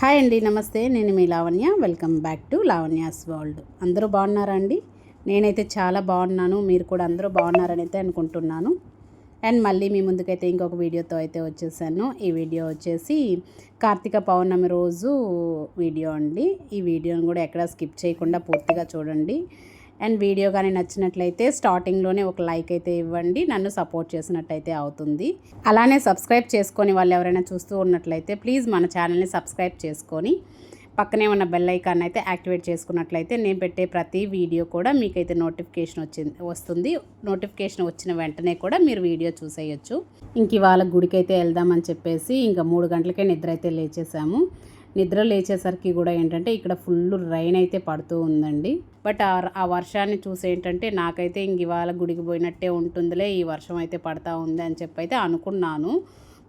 Hi అండి నమస్తే. నేను మీ Lavanya. Welcome back to Lavanya's world. అందరూ బాగున్నారా అండి? నేనైతే చాలా బాగున్నాను. మీరు కూడా అందరూ బాగున్నారని అయితే అనుకుంటున్నాను. అండ్ మళ్ళీ మీ ముందుకైతే ఇంకొక వీడియోతో అయితే వచ్చేసాను. ఈ వీడియో వచ్చేసి కార్తీక పౌర్ణమి రోజు వీడియో అండి. ఈ వీడియోని కూడా ఎక్కడ స్కిప్ చేయకుండా పూర్తిగా చూడండి. అండ్ వీడియో కానీ నచ్చినట్లయితే స్టార్టింగ్లోనే ఒక లైక్ అయితే ఇవ్వండి. నన్ను సపోర్ట్ చేసినట్టయితే అవుతుంది. అలానే సబ్స్క్రైబ్ చేసుకొని వాళ్ళు ఎవరైనా చూస్తూ ఉన్నట్లయితే ప్లీజ్ మన ఛానల్ని సబ్స్క్రైబ్ చేసుకొని పక్కనే ఉన్న బెల్ ఐకాన్ అయితే యాక్టివేట్ చేసుకున్నట్లయితే నేను పెట్టే ప్రతి వీడియో కూడా మీకైతే నోటిఫికేషన్ వచ్చింది వస్తుంది. నోటిఫికేషన్ వచ్చిన వెంటనే కూడా మీరు వీడియో చూసేయచ్చు. ఇంక ఇవాళ గుడికైతే వెళ్దామని చెప్పేసి ఇంకా మూడు గంటలకే నిద్ర అయితే లేచేసాము. నిద్ర లేచేసరికి కూడా ఏంటంటే ఇక్కడ ఫుల్ రైన్ అయితే పడుతూ ఉందండి. బట్ ఆ వర్షాన్ని చూసి ఏంటంటే నాకైతే ఇంక ఇవాళ గుడికి పోయినట్టే ఉంటుందిలే ఈ వర్షం అయితే పడతా ఉంది అని చెప్పి అయితే అనుకున్నాను.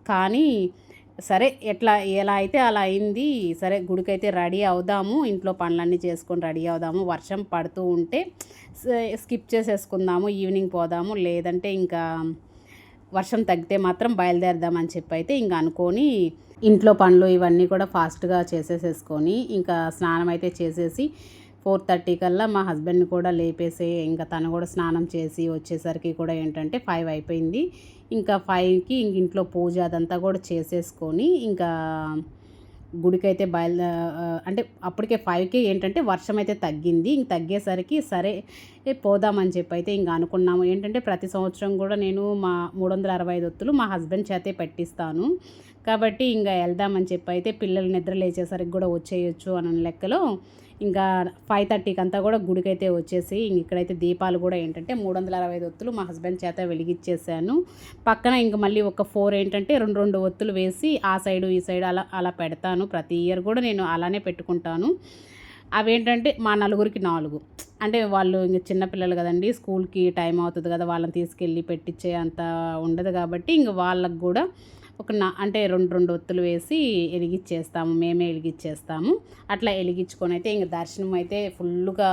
కానీ సరే ఎట్లా ఎలా అయితే అలా అయింది సరే గుడికైతే రెడీ అవుదాము ఇంట్లో పనులన్నీ చేసుకొని రెడీ అవుదాము వర్షం పడుతూ ఉంటే స్కిప్ చేసేసుకుందాము ఈవినింగ్ పోదాము లేదంటే ఇంకా వర్షం తగ్గితే మాత్రం బయలుదేరదామని చెప్పి అయితే ఇంకా అనుకొని ఇంట్లో పనులు ఇవన్నీ కూడా ఫాస్ట్గా చేసేసేసుకొని ఇంకా స్నానం అయితే చేసేసి ఫోర్ థర్టీ కల్లా మా హస్బెండ్ని కూడా లేపేసి ఇంకా తను కూడా స్నానం చేసి వచ్చేసరికి కూడా ఏంటంటే ఫైవ్ అయిపోయింది. ఇంకా ఫైవ్కి ఇంక ఇంట్లో పూజ అదంతా కూడా చేసేసుకొని ఇంకా గుడికైతే బయలు అంటే అప్పటికే ఫైవ్కి ఏంటంటే వర్షం అయితే తగ్గింది. ఇంక తగ్గేసరికి సరే పోదామని చెప్పి అయితే ఇంకా అనుకున్నాము. ఏంటంటే ప్రతి సంవత్సరం కూడా నేను మా మూడు వందల అరవై ఐదు ఒత్తులు మా హస్బెండ్ చేతే పెట్టిస్తాను. కాబట్టి ఇంకా వెళ్దామని చెప్పి అయితే పిల్లలు నిద్ర లేచేసరికి కూడా వచ్చేయచ్చు అన్న లెక్కలో ఇంకా ఫైవ్ థర్టీకి అంతా కూడా గుడికైతే వచ్చేసి ఇక్కడైతే దీపాలు కూడా ఏంటంటే మూడు వందల అరవై ఐదు ఒత్తులు మా హస్బెండ్ చేత వెలిగించేసాను పక్కన ఇంక మళ్ళీ ఒక ఫోర్ ఏంటంటే రెండు రెండు ఒత్తులు వేసి ఆ సైడు ఈ సైడు అలా అలా పెడతాను. ప్రతి ఇయర్ కూడా నేను అలానే పెట్టుకుంటాను. అవేంటంటే మా నలుగురికి నాలుగు. అంటే వాళ్ళు ఇంక చిన్నపిల్లలు కదండి స్కూల్కి టైం అవుతుంది కదా వాళ్ళని తీసుకెళ్ళి పెట్టించే అంత ఉండదు కాబట్టి ఇంక వాళ్ళకు కూడా ఒక నా అంటే రెండు రెండు ఒత్తులు వేసి వెలిగించేస్తాము మేమే వెలిగించేస్తాము అట్లా వెలిగించుకొని అయితే ఇంక దర్శనం అయితే ఫుల్గా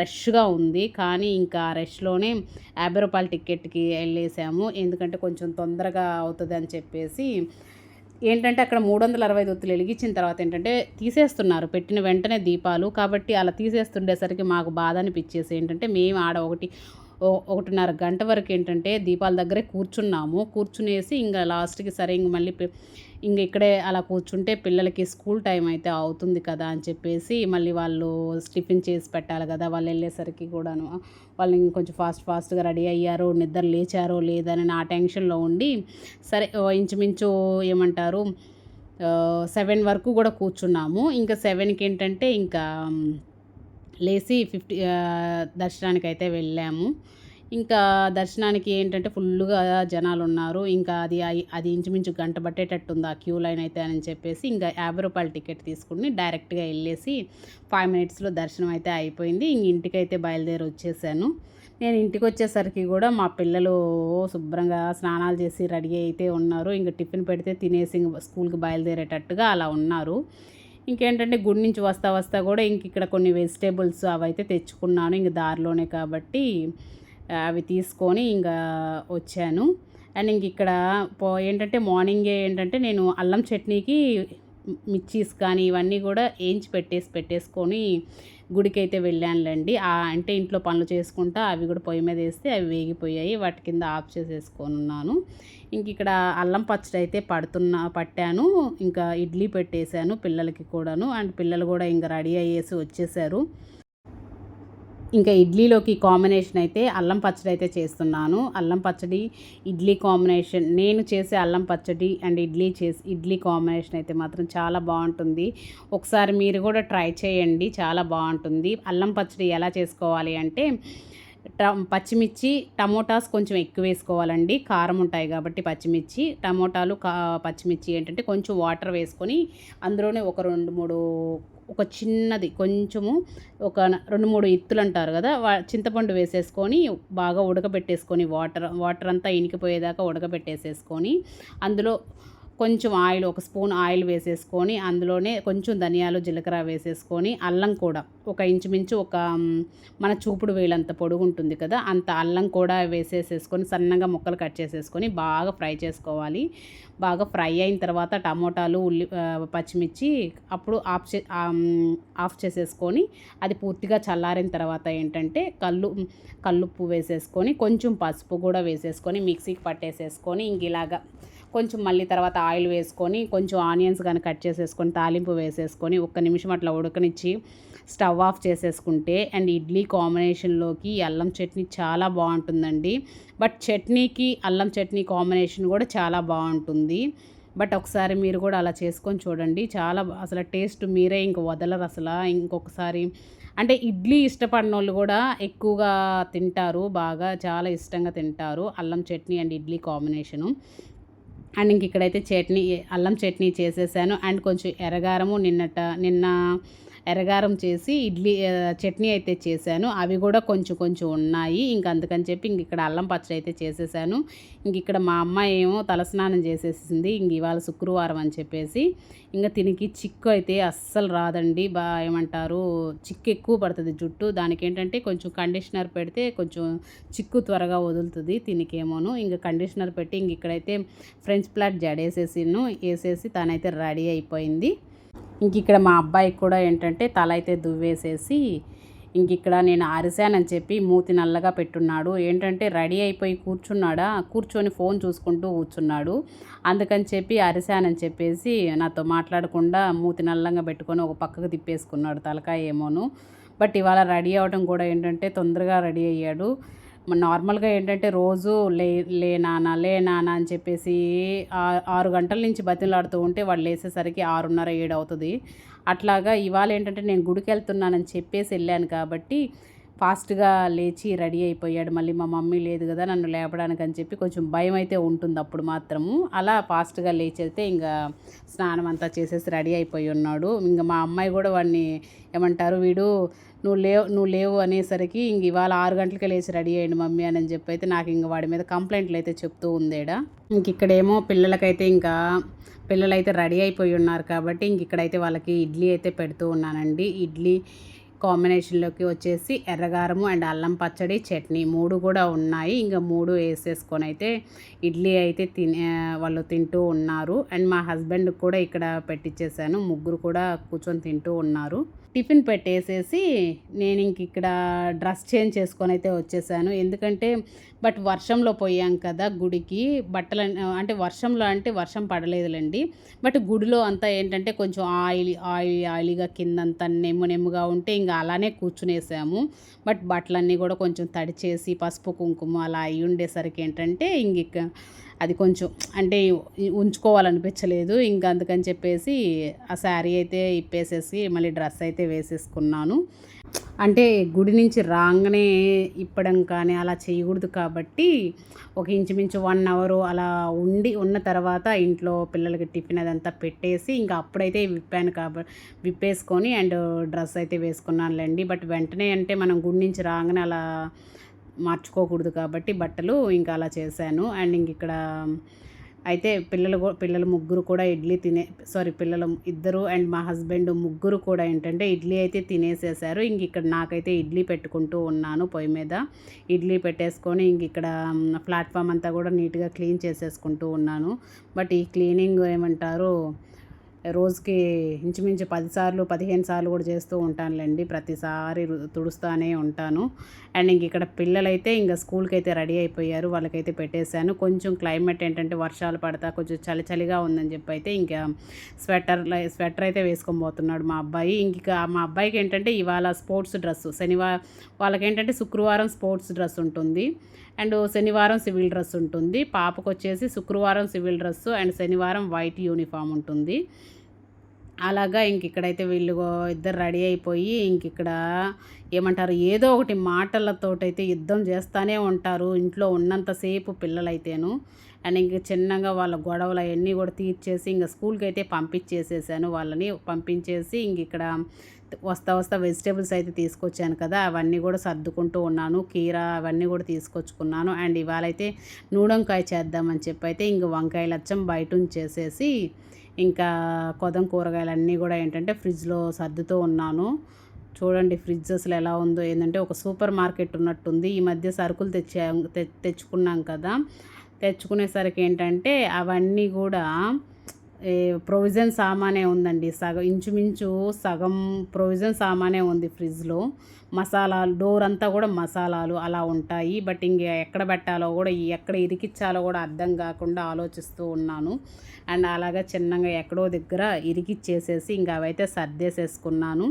రష్గా ఉంది. కానీ ఇంకా రష్లోనే యాభై రూపాయల టికెట్కి వెళ్ళేసాము. ఎందుకంటే కొంచెం తొందరగా అవుతుంది అని చెప్పేసి ఏంటంటే అక్కడ మూడు వందల అరవై ఒత్తులు వెలిగించిన తర్వాత ఏంటంటే తీసేస్తున్నారు. పెట్టిన వెంటనే దీపాలు. కాబట్టి అలా తీసేస్తుండేసరికి మాకు బాధ అనిపించేసి ఏంటంటే మేము ఆడ ఒకటి ఒకటిన్నర గంట వరకు ఏంటంటే దీపాల దగ్గరే కూర్చున్నాము. కూర్చునేసి ఇంకా లాస్ట్కి సరే ఇంక మళ్ళీ ఇంక ఇక్కడే అలా కూర్చుంటే పిల్లలకి స్కూల్ టైం అయితే అవుతుంది కదా అని చెప్పేసి మళ్ళీ వాళ్ళు టిఫిన్ చేసి పెట్టాలి కదా వాళ్ళు వెళ్ళేసరికి కూడాను. వాళ్ళు ఇంకొంచెం ఫాస్ట్ ఫాస్ట్గా రెడీ అయ్యారు నిద్ర లేచారో లేదని నా టెన్షన్లో ఉండి సరే ఇంచుమించు ఏమంటారు సెవెన్ వరకు కూడా కూర్చున్నాము. ఇంకా సెవెన్కి ఏంటంటే ఇంకా లేచి ఫిఫ్టీ దర్శనానికి అయితే వెళ్ళాము. ఇంకా దర్శనానికి ఏంటంటే ఫుల్గా జనాలు ఉన్నారు ఇంకా అది అది ఇంచుమించు గంట పట్టేటట్టుంది ఆ క్యూ లైన్ అయితే అని చెప్పేసి ఇంకా యాభై రూపాయల టికెట్ తీసుకుని డైరెక్ట్గా వెళ్ళేసి ఫైవ్ మినిట్స్లో దర్శనం అయితే అయిపోయింది. ఇంక ఇంటికైతే బయలుదేరి వచ్చేసాను. నేను ఇంటికి వచ్చేసరికి కూడా మా పిల్లలు శుభ్రంగా స్నానాలు చేసి రెడీ అయితే ఉన్నారు. ఇంకా టిఫిన్ పెడితే తినేసి స్కూల్కి బయలుదేరేటట్టుగా అలా ఉన్నారు. ఇంకేంటంటే గుడి నుంచి వస్తా వస్తా కూడా ఇంక ఇక్కడ కొన్ని వెజిటేబుల్స్ అవైతే తెచ్చుకున్నాను ఇంక దారిలోనే కాబట్టి అవి తీసుకొని ఇంకా వచ్చాను. అండ్ ఇంక ఇక్కడ పో ఏంటంటే మార్నింగే ఏంటంటే నేను అల్లం చట్నీకి మిర్చీస్ కానీ ఇవన్నీ కూడా వేయించి పెట్టేసి పెట్టేసుకొని గుడికి అయితే వెళ్ళానులేండి అంటే ఇంట్లో పనులు చేసుకుంటా అవి కూడా పొయ్యి మీద వేస్తే అవి వేగిపోయాయి. వాటి కింద ఆఫ్ చేసేసుకొని ఉన్నాను ఇంక ఇక్కడ అల్లం పచ్చడి అయితే పడుతున్నా పట్టాను. ఇంకా ఇడ్లీ పెట్టేశాను పిల్లలకి కూడాను. అండ్ పిల్లలు కూడా ఇంకా రెడీ అయ్యేసి వచ్చేసారు. ఇంకా ఇడ్లీలోకి కాంబినేషన్ అయితే అల్లం పచ్చడి అయితే చేస్తున్నాను. అల్లం పచ్చడి ఇడ్లీ కాంబినేషన్ నేను చేసే అల్లం పచ్చడి అండ్ ఇడ్లీ చేసి ఇడ్లీ కాంబినేషన్ అయితే మాత్రం చాలా బాగుంటుంది. ఒకసారి మీరు కూడా ట్రై చేయండి చాలా బాగుంటుంది. అల్లం పచ్చడి ఎలా చేసుకోవాలి అంటే పచ్చిమిర్చి టమోటాస్ కొంచెం ఎక్కువ వేసుకోవాలండి. కారం ఉంటాయి కాబట్టి పచ్చిమిర్చి టమోటాలు కా పచ్చిమిర్చి ఏంటంటే కొంచెం వాటర్ వేసుకొని అందులోనే ఒక రెండు మూడు ఒక చిన్నది కొంచెము ఒక రెండు మూడు ఇత్తులు అంటారు కదా చింతపండు వేసేసుకొని బాగా ఉడకబెట్టేసుకొని వాటర్ వాటర్ అంతా ఇనికిపోయేదాకా ఉడకబెట్టేసేసుకొని అందులో కొంచెం ఆయిల్ ఒక స్పూన్ ఆయిల్ వేసేసుకొని అందులోనే కొంచెం ధనియాలు జీలకర్ర వేసేసుకొని అల్లం కూడా ఒక ఇంచుమించు ఒక మన చూపుడు వేలంత పొడుగు ఉంటుంది కదా అంత అల్లం కూడా వేసేసేసుకొని సన్నగా ముక్కలు కట్ చేసేసుకొని బాగా ఫ్రై చేసుకోవాలి. బాగా ఫ్రై అయిన తర్వాత టమోటాలు ఉల్లి పచ్చిమిర్చి అప్పుడు ఆఫ్ చే ఆఫ్ చేసేసుకొని అది పూర్తిగా చల్లారిన తర్వాత ఏంటంటే కల్లు కల్లుప్పు వేసేసుకొని కొంచెం పసుపు కూడా వేసేసుకొని మిక్సీకి పట్టేసేసుకొని ఇంక ఇలాగా కొంచెం మళ్ళీ తర్వాత ఆయిల్ వేసుకొని కొంచెం ఆనియన్స్ కానీ కట్ చేసేసుకొని తాలింపు వేసేసుకొని ఒక్క నిమిషం అట్లా ఉడకనిచ్చి స్టవ్ ఆఫ్ చేసేసుకుంటే అండ్ ఇడ్లీ కాంబినేషన్లోకి అల్లం చట్నీ చాలా బాగుంటుందండి. బట్ చట్నీకి అల్లం చట్నీ కాంబినేషన్ కూడా చాలా బాగుంటుంది. బట్ ఒకసారి మీరు కూడా అలా చేసుకొని చూడండి. చాలా అసలు టేస్ట్ మీరే ఇంక వదలరు అసలు. ఇంకొకసారి అంటే ఇడ్లీ ఇష్టపడిన వాళ్ళు కూడా ఎక్కువగా తింటారు బాగా చాలా ఇష్టంగా తింటారు అల్లం chutney and idli combination. And ఇంక ఇక్కడైతే చట్నీ అల్లం చట్నీ చేసేసాను. అండ్ కొంచెం ఎర్రగారము నిన్నట నిన్న ఎరగారం చేసి ఇడ్లీ చట్నీ అయితే చేశాను. అవి కూడా కొంచెం కొంచెం ఉన్నాయి. ఇంక అందుకని చెప్పి ఇంక ఇక్కడ అల్లం పచ్చడి అయితే చేసేసాను. ఇంక ఇక్కడ మా అమ్మాయి ఏమో తలస్నానం చేసేసింది. ఇంక ఇవాళ శుక్రవారం అని చెప్పేసి ఇంకా తినికి చిక్కు అయితే అస్సలు రాదండి. బా ఏమంటారు చిక్కు ఎక్కువ పడుతుంది జుట్టు. దానికి ఏంటంటే కొంచెం కండిషనర్ పెడితే కొంచెం చిక్కు త్వరగా వదులుతుంది తినికేమోను. ఇంకా కండిషనర్ పెట్టి ఇంక ఇక్కడైతే ఫ్రెంచ్ ప్లాట్ జడేసేసిను. వేసేసి తనైతే రెడీ అయిపోయింది. ఇంక ఇక్కడ మా అబ్బాయికి కూడా ఏంటంటే తల అయితే దువ్వేసేసి ఇంక ఇక్కడ నేను అరిశానని చెప్పి మూతి నల్లగా పెట్టున్నాడు. ఏంటంటే రెడీ అయిపోయి కూర్చున్నాడా? కూర్చొని ఫోన్ చూసుకుంటూ కూర్చున్నాడు. అందుకని చెప్పి అరిశానని చెప్పేసి నాతో మాట్లాడకుండా మూతి నల్లంగా పెట్టుకొని ఒక పక్కకు తిప్పేసుకున్నాడు తలకాయ ఏమోను. బట్ ఇవాళ రెడీ అవ్వడం కూడా ఏంటంటే తొందరగా రెడీ అయ్యాడు. నార్మల్గా ఏంటంటే రోజు లే లే నాన్న లే అని చెప్పేసి ఆరు గంటల నుంచి బతిలాడుతూ ఉంటే వాళ్ళు లేసేసరికి ఆరున్నర ఏడు అవుతుంది అట్లాగా ఇవాళ ఏంటంటే నేను గుడికి వెళ్తున్నానని చెప్పేసి వెళ్ళాను కాబట్టి ఫాస్ట్గా లేచి రెడీ అయిపోయాడు. మళ్ళీ మా మమ్మీ లేదు కదా నన్ను లేపడానికి అని చెప్పి కొంచెం భయం అయితే ఉంటుంది అప్పుడు మాత్రము. అలా ఫాస్ట్గా లేచి ఇంకా స్నానం అంతా చేసేసి రెడీ అయిపోయి ఉన్నాడు. ఇంకా మా అమ్మాయి కూడా వాడిని ఏమంటారు వీడు నువ్వు లేవు నువ్వు లేవు అనేసరికి ఇంక ఇవాళ ఆరు గంటలకే లేచి రెడీ అయ్యండి మమ్మీ అని చెప్పి అయితే నాకు ఇంక వాడి మీద కంప్లైంట్లు అయితే చెప్తూ ఉందేడా. ఇంక ఇక్కడేమో పిల్లలకైతే ఇంకా పిల్లలైతే రెడీ అయిపోయి ఉన్నారు కాబట్టి ఇంక ఇక్కడైతే వాళ్ళకి ఇడ్లీ అయితే పెడుతూ ఉన్నానండి. ఇడ్లీ కాంబినేషన్లోకి వచ్చేసి ఎర్రగారము అండ్ అల్లం పచ్చడి చట్నీ మూడు కూడా ఉన్నాయి. ఇంకా మూడు వేసేసుకొని అయితే ఇడ్లీ అయితే తినే వాళ్ళు తింటూ ఉన్నారు. అండ్ మా హస్బెండ్ కూడా ఇక్కడ పెట్టించేసాను ముగ్గురు కూడా కూర్చొని తింటూ ఉన్నారు. టిఫిన్ పెట్టేసేసి నేను ఇంక ఇక్కడ డ్రెస్ చేంజ్ చేసుకొని అయితే వచ్చేసాను. ఎందుకంటే బట్ వర్షంలో పోయాం కదా గుడికి. బట్టలు అంటే వర్షంలో అంటే వర్షం పడలేదులేండి. బట్ గుడిలో అంతా ఏంటంటే కొంచెం ఆయిల్ ఆయిల్ ఆయిల్గా కిందంతా నెమ్ము నెమ్ముగా ఉంటే ఇంకా అలానే కూర్చునేసాము. బట్ బట్టలన్నీ కూడా కొంచెం తడిచేసి పసుపు కుంకుమ అలా అయి ఉండేసరికి ఏంటంటే ఇంక అది కొంచెం అంటే ఉంచుకోవాలనిపించలేదు. ఇంకా అందుకని చెప్పేసి ఆ శారీ అయితే ఇప్పేసేసి మళ్ళీ డ్రెస్ అయితే వేసేసుకున్నాను. అంటే గుడి నుంచి రాగానే ఇప్పడం కానీ అలా చేయకూడదు కాబట్టి ఒక ఇంచుమించు వన్ అవర్ అలా ఉండి ఉన్న తర్వాత ఇంట్లో పిల్లలకి టిఫిన్ అదంతా పెట్టేసి ఇంకా అప్పుడైతే విప్పాను కాబట్టి విప్పేసుకొని అండ్ డ్రెస్ అయితే వేసుకున్నానులేండి. బట్ వెంటనే అంటే మనం గుడి నుంచి రాగానే అలా మార్చుకోకూడదు కాబట్టి బట్టలు ఇంకా అలా చేశాను. అండ్ ఇంక ఇక్కడ అయితే పిల్లలు పిల్లలు ముగ్గురు కూడా ఇడ్లీ తినే సారీ పిల్లలు ఇద్దరు అండ్ మా హస్బెండ్ ముగ్గురు కూడా ఏంటంటే ఇడ్లీ అయితే తినేసేసారు. ఇంక ఇక్కడ నాకైతే ఇడ్లీ పెట్టుకుంటూ ఉన్నాను పొయ్యి మీద. ఇడ్లీ పెట్టేసుకొని ఇంక ఇక్కడ ప్లాట్ఫామ్ అంతా కూడా నీట్గా క్లీన్ చేసేసుకుంటూ ఉన్నాను. బట్ ఈ క్లీనింగ్ ఏమంటారు రోజుకి ఇంచుమించు పదిసార్లు పదిహేను సార్లు కూడా చేస్తూ ఉంటానులేండి. ప్రతిసారి తుడుస్తూనే ఉంటాను. అండ్ ఇంక ఇక్కడ పిల్లలైతే ఇంకా స్కూల్కి అయితే రెడీ అయిపోయారు. వాళ్ళకైతే పెట్టేశాను. కొంచెం క్లైమేట్ ఏంటంటే వర్షాలు పడతా కొంచెం చలి చలిగా ఉందని చెప్పి అయితే ఇంకా స్వెటర్ స్వెటర్ అయితే వేసుకొని పోతున్నాడు మా అబ్బాయి. ఇంక మా అబ్బాయికి ఏంటంటే ఇవాళ స్పోర్ట్స్ డ్రెస్ శనివారం వాళ్ళకి ఏంటంటే శుక్రవారం స్పోర్ట్స్ డ్రెస్ ఉంటుంది. అండ్ శనివారం సివిల్ డ్రెస్ ఉంటుంది. పాపకు వచ్చేసి శుక్రవారం సివిల్ డ్రెస్సు అండ్ శనివారం వైట్ యూనిఫామ్ ఉంటుంది. అలాగా ఇంక ఇక్కడైతే వీళ్ళు ఇద్దరు రెడీ అయిపోయి ఇంక ఇక్కడ ఏమంటారు ఏదో ఒకటి మాటలతోటైతే యుద్ధం చేస్తూనే ఉంటారు ఇంట్లో ఉన్నంతసేపు పిల్లలైతేను. అండ్ ఇంక చిన్నగా వాళ్ళ గొడవలు అవన్నీ కూడా తీర్చేసి ఇంకా స్కూల్కి అయితే పంపించేసేసాను వాళ్ళని. పంపించేసి ఇంక ఇక్కడ వస్తా వస్తా వెజిటేబుల్స్ అయితే తీసుకొచ్చాను కదా అవన్నీ కూడా సర్దుకుంటూ ఉన్నాను. కీర అవన్నీ కూడా తీసుకొచ్చుకున్నాను. అండ్ ఇవాళ అయితే నూడంకాయ చేద్దామని చెప్పి అయితే ఇంక వంకాయలు అచ్చం బయట ఉంచేసేసి ఇంకా కొదం కూరగాయలు అన్నీ కూడా ఏంటంటే ఫ్రిడ్జ్లో సర్దుతూ ఉన్నాను. చూడండి ఫ్రిడ్జ్ అసలు ఎలా ఉందో ఏంటంటే ఒక సూపర్ మార్కెట్ ఉన్నట్టుంది. ఈ మధ్య సరుకులు తెచ్చా తెచ్చుకున్నాం కదా. తెచ్చుకునేసరికి ఏంటంటే అవన్నీ కూడా ప్రొవిజన్ సామానే ఉందండి. సగం ఇంచుమించు సగం ప్రొవిజన్ సామానే ఉంది ఫ్రిడ్జ్లో. మసాలాలు డోర్ అంతా కూడా మసాలాలు అలా ఉంటాయి. బట్ ఇంక ఎక్కడ పెట్టాలో కూడా ఎక్కడ ఇరికిచ్చాలో కూడా అర్థం కాకుండా ఆలోచిస్తూ ఉన్నాను. అండ్ అలాగా చిన్నగా ఎక్కడో దగ్గర ఇరికిచ్చేసేసి ఇంక అవైతే సర్దేసేసుకున్నాను.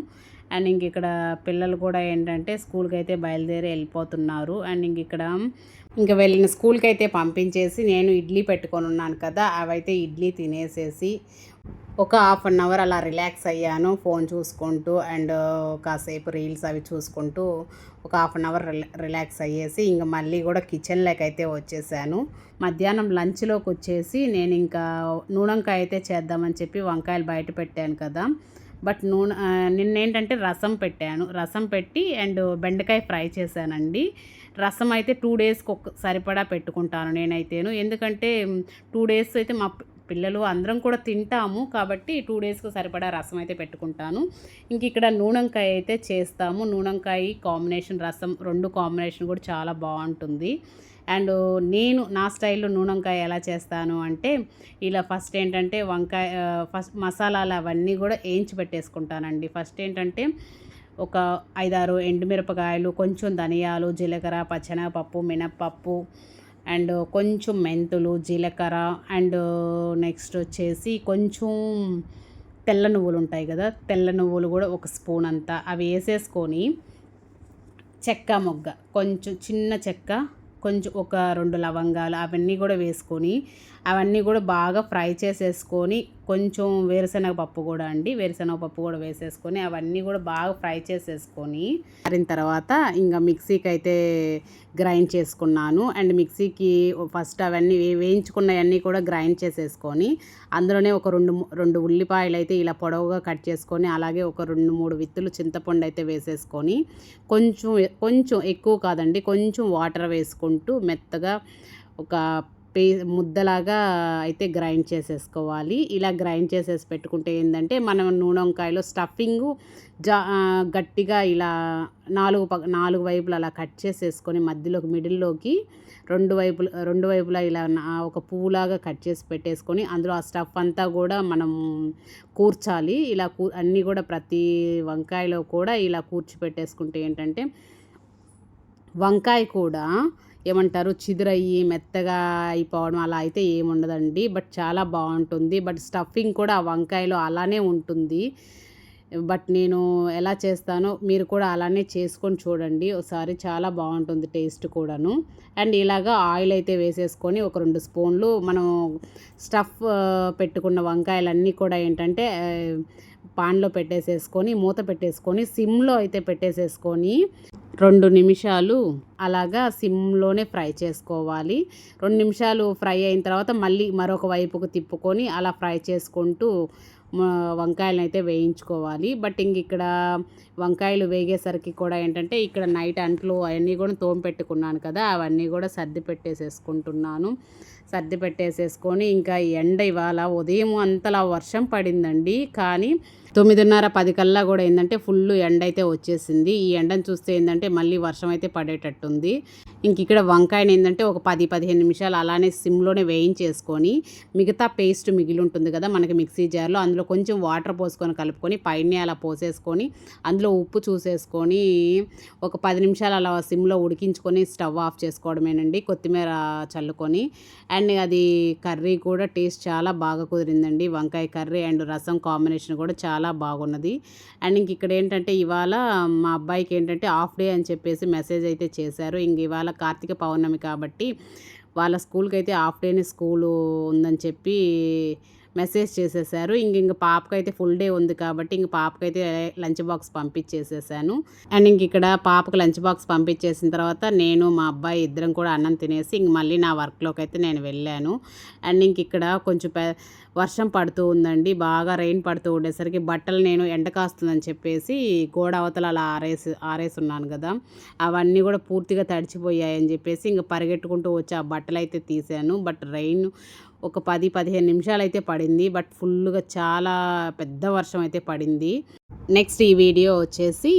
అండ్ ఇంక ఇక్కడ పిల్లలు కూడా ఏంటంటే స్కూల్కి అయితే బయలుదేరి వెళ్ళిపోతున్నారు. అండ్ ఇంక ఇక్కడ ఇంకా వెళ్ళిన స్కూల్కి అయితే పంపించేసి నేను ఇడ్లీ పెట్టుకొని ఉన్నాను కదా అవైతే ఇడ్లీ తినేసేసి ఒక హాఫ్ అన్ అవర్ అలా రిలాక్స్ అయ్యాను ఫోన్ చూసుకుంటూ అండ్ కాసేపు రీల్స్ అవి చూసుకుంటూ ఒక హాఫ్ అన్ అవర్ రిలాక్స్ అయ్యేసి ఇంకా మళ్ళీ కూడా కిచెన్లోకి అయితే వచ్చేసాను. మధ్యాహ్నం లంచ్లోకి వచ్చేసి నేను ఇంకా నూనెంకాయ అయితే చేద్దామని చెప్పి వంకాయలు బయట పెట్టాను కదా బట్ నూనె నిన్నేంటంటే రసం పెట్టాను. రసం పెట్టి అండ్ బెండకాయ ఫ్రై చేశానండి. రసం అయితే టూ డేస్కి ఒక సరిపడా పెట్టుకుంటాను నేనైతేను. ఎందుకంటే టూ డేస్ అయితే మా పిల్లలు అందరం కూడా తింటాము కాబట్టి టూ డేస్కి సరిపడా రసం అయితే పెట్టుకుంటాను. ఇంక ఇక్కడ నూనెంకాయ అయితే చేస్తాము. నూనెంకాయ కాంబినేషన్ రసం రెండు కాంబినేషన్ కూడా చాలా బాగుంటుంది. అండ్ నేను నా స్టైల్లో నూనెంకాయ ఎలా చేస్తాను అంటే ఇలా ఫస్ట్ ఏంటంటే వంకాయ ఫస్ట్ మసాలాలు అవన్నీ కూడా వేయించి పెట్టేసుకుంటానండి. ఫస్ట్ ఏంటంటే ఒక ఐదారు ఎండుమిరపకాయలు కొంచెం ధనియాలు జీలకర్ర పచ్చనపప్పు మినప్పప్పు అండ్ కొంచెం మెంతులు జీలకర్ర అండ్ నెక్స్ట్ వచ్చేసి కొంచెం తెల్ల నువ్వులు ఉంటాయి కదా తెల్ల నువ్వులు కూడా ఒక స్పూన్ అంతా. అవి వేసేసుకొని చెక్క మొగ్గ కొంచెం చిన్న చెక్క కొంచెం ఒక రెండు లవంగాలు అవన్నీ కూడా వేసుకొని అవన్నీ కూడా బాగా ఫ్రై చేసేసుకొని కొంచెం వేరుశనగ పప్పు కూడా అండి. వేరుశనగ పప్పు కూడా వేసేసుకొని అవన్నీ కూడా బాగా ఫ్రై చేసేసుకొని మారిన తర్వాత ఇంకా మిక్సీకి అయితే గ్రైండ్ చేసుకున్నాను. అండ్ మిక్సీకి ఫస్ట్ అవన్నీ వేయించుకున్నవన్నీ కూడా గ్రైండ్ చేసేసుకొని అందులోనే ఒక రెండు రెండు ఉల్లిపాయలు అయితే ఇలా పొడవుగా కట్ చేసుకొని అలాగే ఒక రెండు మూడు విత్తులు చింతపండు అయితే వేసేసుకొని కొంచెం కొంచెం ఎక్కువ కాదండి కొంచెం వాటర్ వేసుకుంటూ మెత్తగా ఒక పే ముద్దలాగా అయితే గ్రైండ్ చేసేసుకోవాలి. ఇలా గ్రైండ్ చేసేసి పెట్టుకుంటే ఏంటంటే మనం నూనె వంకాయలో స్టఫింగు జా గట్టిగా ఇలా నాలుగు ప నాలుగు వైపులు అలా కట్ చేసేసుకొని మధ్యలోకి మిడిల్లోకి రెండు వైపులు రెండు వైపులా ఇలా ఒక పువ్వులాగా కట్ చేసి పెట్టేసుకొని అందులో ఆ స్టఫ్ అంతా కూడా మనం కూర్చాలి. ఇలా కూ అన్నీ కూడా ప్రతి వంకాయలో కూడా ఇలా కూర్చి పెట్టేసుకుంటే ఏంటంటే వంకాయ కూడా ఏమంటారు చిదురయ్యి మెత్తగా అయిపోవడం అలా అయితే ఏముండదండి. బట్ చాలా బాగుంటుంది. బట్ స్టఫింగ్ కూడా ఆ వంకాయలో అలానే ఉంటుంది. బట్ నేను ఎలా చేస్తానో మీరు కూడా అలానే చేసుకొని చూడండి. ఒకసారి చాలా బాగుంటుంది టేస్ట్ కూడాను. అండ్ ఇలాగా ఆయిల్ అయితే వేసేసుకొని ఒక రెండు స్పూన్లు మనం స్టఫ్ పెట్టుకున్న వంకాయలన్నీ కూడా ఏంటంటే పాన్లో పెట్టేసేసుకొని మూత పెట్టేసుకొని సిమ్లో అయితే పెట్టేసేసుకొని రెండు నిమిషాలు అలాగా సిమ్లోనే ఫ్రై చేసుకోవాలి. రెండు నిమిషాలు ఫ్రై అయిన తర్వాత మళ్ళీ మరొక వైపుకు తిప్పుకొని అలా ఫ్రై చేసుకుంటూ వంకాయలను అయితే వేయించుకోవాలి. బట్ ఇంక ఇక్కడ వంకాయలు వేగేసరికి కూడా ఏంటంటే ఇక్కడ నైట్ అంట్లు అవన్నీ కూడా తోమ పెట్టుకున్నాను కదా అవన్నీ కూడా సర్ది పెట్టేసేసుకుంటున్నాను. సర్ది పెట్టేసేసుకొని ఇంకా ఎండ ఇవాళ ఉదయం అంతలా వర్షం పడిందండి. కానీ తొమ్మిదిన్నర పది కల్లా కూడా ఏంటంటే ఫుల్ ఎండ అయితే వచ్చేసింది. ఈ ఎండను చూస్తే ఏంటంటే మళ్ళీ వర్షం అయితే పడేటట్టుంది. ఇంక ఇక్కడ వంకాయని ఏంటంటే ఒక పది పదిహేను నిమిషాలు అలానే సిమ్లోనే వేయించేసుకొని మిగతా పేస్ట్ మిగిలి ఉంటుంది కదా మనకి మిక్సీ జార్లో అందులో కొంచెం వాటర్ పోసుకొని కలుపుకొని పైన అలా పోసేసుకొని అందులో ఉప్పు చూసేసుకొని ఒక పది నిమిషాలు అలా సిమ్లో ఉడికించుకొని స్టవ్ ఆఫ్ చేసుకోవడమేనండి కొత్తిమీర చల్లుకొని. అండ్ అండ్ అది కర్రీ కూడా టేస్ట్ చాలా బాగా కుదిరిందండి. వంకాయ కర్రీ అండ్ రసం కాంబినేషన్ కూడా చాలా బాగున్నది. అండ్ ఇంక ఇక్కడ ఏంటంటే ఇవాళ మా అబ్బాయికి ఏంటంటే హాఫ్ డే అని చెప్పేసి మెసేజ్ అయితే చేశారు. ఇంక ఇవాళ కార్తీక పౌర్ణమి కాబట్టి వాళ్ళ స్కూల్కి అయితే హాఫ్ డేనే స్కూలు ఉందని చెప్పి మెసేజ్ చేసేసారు. ఇంక ఇంక పాపకైతే ఫుల్ డే ఉంది కాబట్టి ఇంక పాపకైతే లంచ్ బాక్స్ పంపించేసేసాను. అండ్ ఇంక ఇక్కడ పాపకు లంచ్ బాక్స్ పంపించేసిన తర్వాత నేను మా అబ్బాయి ఇద్దరం కూడా అన్నం తినేసి ఇంక మళ్ళీ నా వర్క్లోకి అయితే నేను వెళ్ళాను. అండ్ ఇంక ఇక్కడ కొంచెం పె వర్షం పడుతూ ఉందండి. బాగా రెయిన్ పడుతూ ఉండేసరికి బట్టలు నేను ఎండ కాస్తుందని చెప్పేసి గోడ అవతల అలా ఆరేసి ఆరేసి ఉన్నాను కదా. అవన్నీ కూడా పూర్తిగా తడిచిపోయాయని చెప్పేసి ఇంకా పరిగెట్టుకుంటూ వచ్చి ఆ బట్టలు అయితే తీసాను. బట్ రెయిన్ ఒక పది పదిహేను నిమిషాలు అయితే పడింది. బట్ ఫుల్గా చాలా పెద్ద వర్షం అయితే పడింది. నెక్స్ట్ ఈ వీడియో వచ్చేసి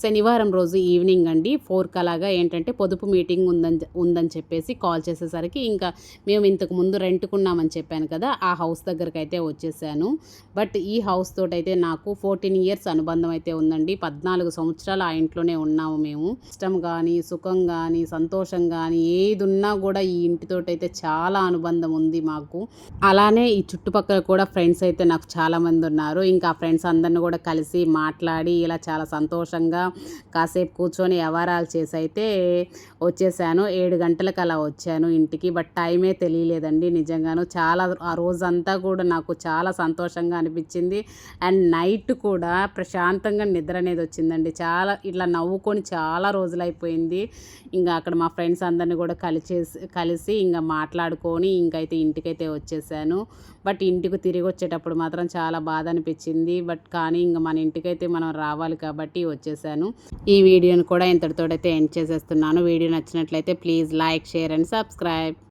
శనివారం రోజు ఈవినింగ్ అండి. ఫోర్కి అలాగా ఏంటంటే పొదుపు మీటింగ్ ఉందని ఉందని చెప్పేసి కాల్ చేసేసరికి ఇంకా మేము ఇంతకు ముందు రెంట్కున్నామని చెప్పాను కదా ఆ హౌస్ దగ్గరికి అయితే వచ్చేసాను. బట్ ఈ హౌస్ తోటైతే నాకు ఫోర్టీన్ ఇయర్స్ అనుబంధం అయితే ఉందండి. పద్నాలుగు సంవత్సరాలు ఆ ఇంట్లోనే ఉన్నాము మేము. ఇష్టం కానీ సుఖం కానీ సంతోషం కానీ ఏది ఉన్నా కూడా ఈ ఇంటితోటైతే చాలా అనుబంధం ఉంది మాకు. అలానే ఈ చుట్టుపక్కల కూడా ఫ్రెండ్స్ అయితే నాకు చాలామంది ఉన్నారు. ఇంకా ఫ్రెండ్స్ అందరిని కూడా కలిసి కలిసి మాట్లాడి ఇలా చాలా సంతోషంగా కాసేపు కూర్చొని వ్యవహారాలు చేసి అయితే వచ్చేసాను. ఏడు గంటలకు అలా వచ్చాను ఇంటికి. బట్ టైమే తెలియలేదండి నిజంగాను. చాలా ఆ రోజంతా కూడా నాకు చాలా సంతోషంగా అనిపించింది. అండ్ నైట్ కూడా ప్రశాంతంగా నిద్ర అనేది వచ్చిందండి. చాలా ఇట్లా నవ్వుకొని చాలా రోజులైపోయింది. ఇంకా అక్కడ మా ఫ్రెండ్స్ అందరిని కూడా కలిసేసి కలిసి ఇంకా మాట్లాడుకొని ఇంకైతే ఇంటికైతే వచ్చేసాను. బట్ ఇంటికి తిరిగి వచ్చేటప్పుడు మాత్రం చాలా బాధ అనిపించింది. బట్ కానీ ఇంకా మన ఇంటికైతే మనం రావాలి కాబట్టి వచ్చేసాను. ఈ వీడియోని కూడా ఇంతటితోటైతే ఎండ్ చేసేస్తున్నాను. వీడియో నచ్చినట్లయితే please like share and subscribe.